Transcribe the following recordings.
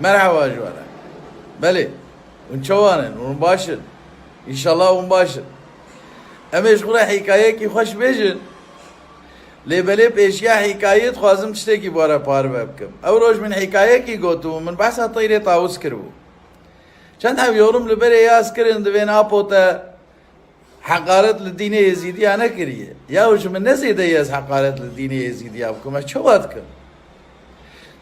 Merhaba jwara. Beli. Un çawanin, un başın. İnşallah un başın. Em ji xwe hikayekî xweş bêjin. Lê belê pêşiya hikayet xwazim tiştekî bara parve bikim. Ew roj min hikayekî gotibû min behsa tîrê tawus kiribû. Çend hev yorum li berê yaz kirin divê napo te hekaret li dînê Yezîdiya nekiriye. Ya ji min nezêde yez hekaret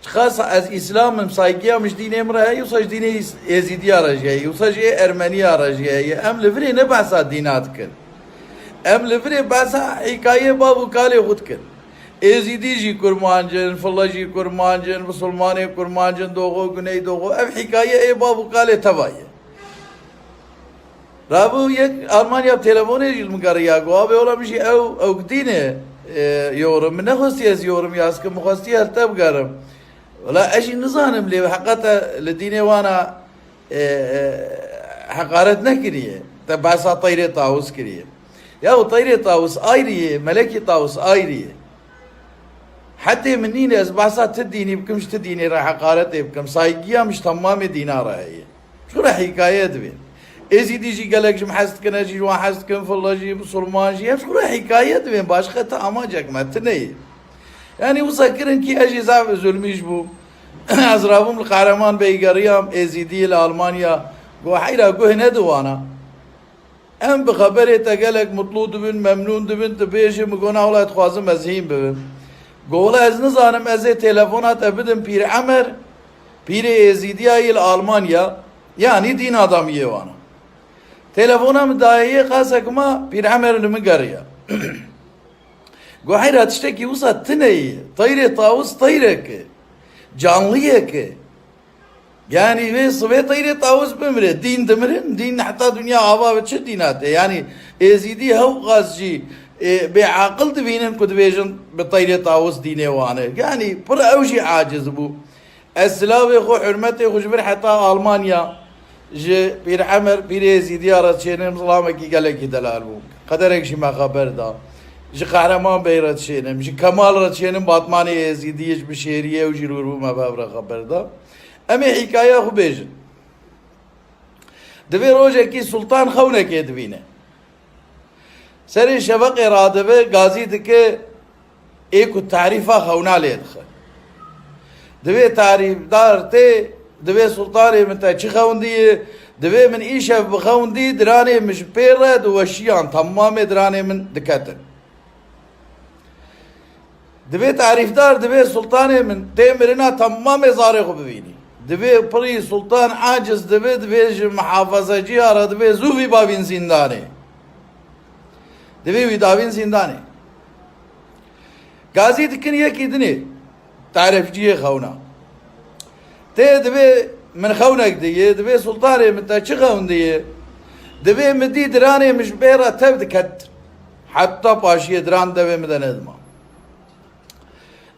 Çıkarsa az İslam'ım saygıyamış din emre? Yusaj dini Ezidi aracıya yusaj Ermeni aracıya em livri ne bahsa dinat kın em livri bahsa hikaye babu kale hud kın Ezidi ji kurmancın falla ji kurmancın Müslümani kurmancın doğu güney doğu ev hikaye e babu kale tavayı. Rabu yek Almanya telefon edil mi ya go abi ola bir şey ev ev dine yorum ne hostiyaz yorum yaskı muhastiyar tab garım ولا اشي نظام اللي حقته لديني وأنا حقارت نكريه تبعسا طيري طاووس كريه يا طيري طاووس ايريه ملكي طاووس ايريه حتى منين بعسا تديني بكمش تديني راح حقارتي بكم صايقيا مش تمام دينار هي شو راح حكاية بين إزي ديجي قالك جم حست كنا جي جوا حست كن جي جي شو راح حكاية بين باش خطأ اماجك ما تنيه Yani uzakırın ki ecizaf üzülmüş bu. Azrafım kahraman beygariyam ezidi Almanya. Go hayra go ne duana. Em bi haberi te gelek mutlu dibin memnun dibin te beşi mi gona ola etxwazim mezhim bibin. Gola ez nizanim ez ê telefona te bidim pîr Emer pîrê Êzîdiyayê li Almanya yani din adamiyê wana. Telefona min dayê qasekma pîr Emer. Guhayra tiştekî wisa tineyê, tayrê tawus tayreke, canlıyeke. Yani ve sıvı tayrê tawus bimire, din dimirin, din hatta dünya ava ve çi dinate. Yani ezidi hev gazcı, be akıl dibinin ku dibêjin bi tayrê tawus dînê wane. Yani pir ew jî aciz bû. Ez silavê xwe hürmetê xwe ji bir heta Almanya ji Pîr Emer Pîrê Êzidiya re çênin zilamekî gelekî delal bû. Qederek jî me xeber da. Ji kahraman bey re çênim ji kemal re çênim batmanê êzîdiyê ji bi şêriyê û jî rûbû me bev re xeber da em ê hîkaya xwe bêjin divê rojekî sultan xewnekê dibîne serê şeveqê radibe gazî dike ê ku tarîfa xewna lê dixe divê tarîfdar tê divê sultanê min te çi xewndiye divê min îşev bixewndî diranê min ji pê re Divê tarîfdar divê sultanê min tê mirina temamê zarê xwe bibînî. Divê pirî sultan aciz dibe divê ji mihafazeciya re divê zû vî bavîn zîndanê. Divê wî davîn zîndanê. Gazî dikin yekî dinê tarifciyê xewna. Tê divê min xewnek diye divê sultanê min te çi xewn diye divê min dî diranê min ji bê re tev diket. Heta paşiyê diran devê min de nedima.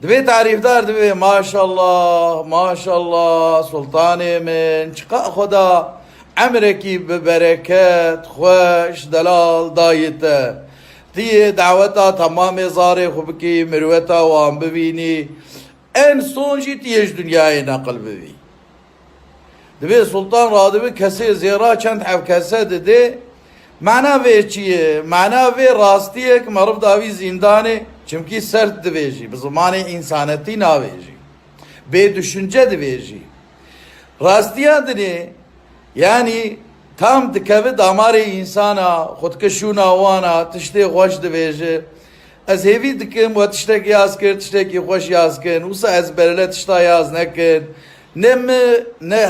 Divê tarîfdar divê maşallah maşallah. Sultanê min çiqa xweda emrekî bi bereket xweş delal dayê te Tiyê daweta temamê zarê xwe bikî mirweta wan bibînî en son jî tiyê ji dünyayê neqil bibî Divê sultan radibî kesê zêra çend hev kese dide Mena vê çi ye? Mena vê rastiyek meriv davî zîndanê Çimkî sert dibêjî, bi zimanê însanetî navêjî. Bê düşünce dibêjî. Rastiya dinê yani tam dikevi damarê însana, xwedkişûna wana, tiştê xweş dibêje. Ez hêvî dikim we tiştekî yaz kir, tiştekî xweş yaz kin, wisa ez berele tişta yaz. Ne mi ne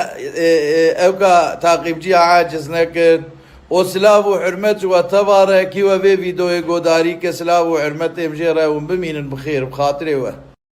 evka takipçiya aciz nekin. O silav û hürmet ve tevare ki ve vê vîdeoyê godarî ke silav û hürmetê bijêre hûn bimînin bi xêr bi xatirê we.